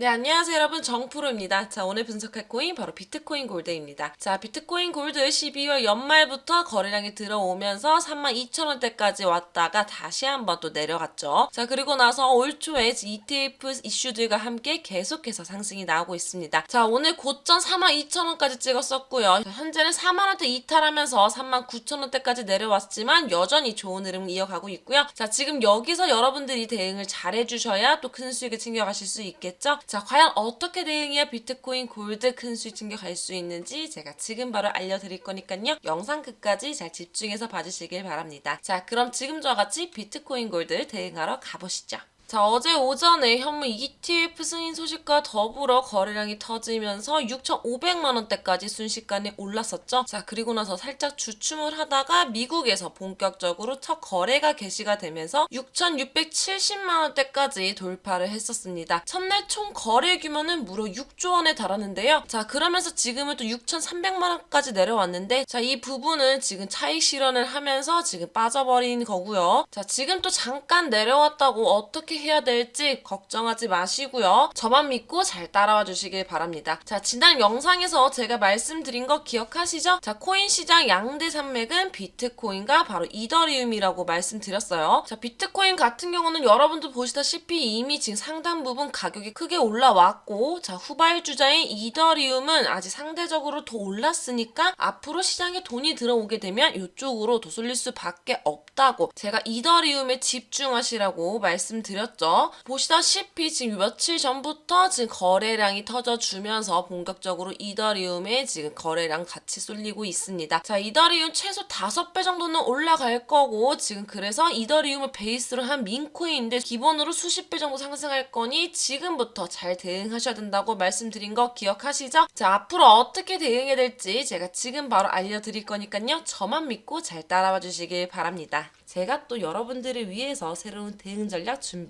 네, 안녕하세요 여러분 정프로입니다. 자, 오늘 분석할 코인 바로 비트코인 골드입니다. 자, 비트코인 골드 12월 연말부터 거래량이 들어오면서 32,000원대까지 왔다가 다시 한번 또 내려갔죠. 자, 그리고 나서 올 초에 ETF 이슈들과 함께 계속해서 상승이 나오고 있습니다. 자, 오늘 고점 42,000원까지 찍었었고요. 자, 현재는 4만원대 이탈하면서 39,000원대까지 내려왔지만 여전히 좋은 흐름을 이어가고 있고요. 자, 지금 여기서 여러분들이 대응을 잘 해주셔야 또 큰 수익을 챙겨가실 수 있겠죠. 자, 과연 어떻게 대응해야 비트코인 골드 큰 수익 챙겨갈 수 있는지 제가 지금 바로 알려드릴 거니까요. 영상 끝까지 잘 집중해서 봐주시길 바랍니다. 자, 그럼 지금 저와 같이 비트코인 골드 대응하러 가보시죠. 자, 어제 오전에 현무 ETF 승인 소식과 더불어 거래량이 터지면서 6,500만 원대까지 순식간에 올랐었죠. 자, 그리고 나서 살짝 주춤을 하다가 미국에서 본격적으로 첫 거래가 개시가 되면서 6,670만 원대까지 돌파를 했었습니다. 첫날 총 거래 규모는 무려 6조 원에 달하는데요. 자, 그러면서 지금은 또 6,300만 원까지 내려왔는데 자, 이 부분은 지금 차익 실현을 하면서 지금 빠져버린 거고요. 자, 지금 또 잠깐 내려왔다고 어떻게 해야 될지 걱정하지 마시고요. 저만 믿고 잘 따라와 주시길 바랍니다. 자, 지난 영상에서 제가 말씀드린 거 기억하시죠? 자, 코인 시장 양대 산맥은 비트코인과 바로 이더리움이라고 말씀드렸어요. 자, 비트코인 같은 경우는 여러분도 보시다시피 이미 지금 상당 부분 가격이 크게 올라왔고, 자, 후발 주자인 이더리움은 아직 상대적으로 더 올랐으니까 앞으로 시장에 돈이 들어오게 되면 이쪽으로 더 쏠릴 수밖에 없다고 제가 이더리움에 집중하시라고 말씀드렸죠. 보시다시피 지금 며칠 전부터 지금 거래량이 터져주면서 본격적으로 이더리움에 지금 거래량 같이 쏠리고 있습니다. 자, 이더리움 최소 5배 정도는 올라갈 거고 지금 그래서 이더리움을 베이스로 한 민코인인데 기본으로 수십 배 정도 상승할 거니 지금부터 잘 대응하셔야 된다고 말씀드린 거 기억하시죠? 자, 앞으로 어떻게 대응해야 될지 제가 지금 바로 알려드릴 거니까요. 저만 믿고 잘 따라와 주시길 바랍니다. 제가 또 여러분들을 위해서 새로운 대응 전략 준비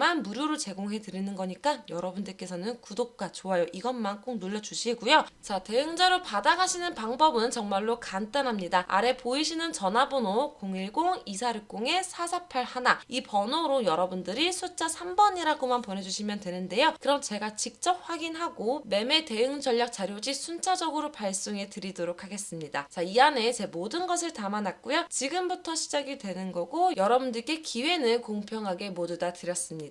무료로 제공해 드리는 거니까 여러분들께서는 구독과 좋아요 이것만 꼭 눌러주시고요. 자 대응자로 받아가시는 방법은 정말로 간단합니다. 아래 보이시는 전화번호 010-2460-4481 이 번호로 여러분들이 숫자 3번이라고만 보내주시면 되는데요. 그럼 제가 직접 확인하고 매매 대응 전략 자료지 순차적으로 발송해 드리도록 하겠습니다. 자, 이 안에 제 모든 것을 담아놨고요. 지금부터 시작이 되는 거고 여러분들께 기회는 공평하게 모두 다 드렸습니다.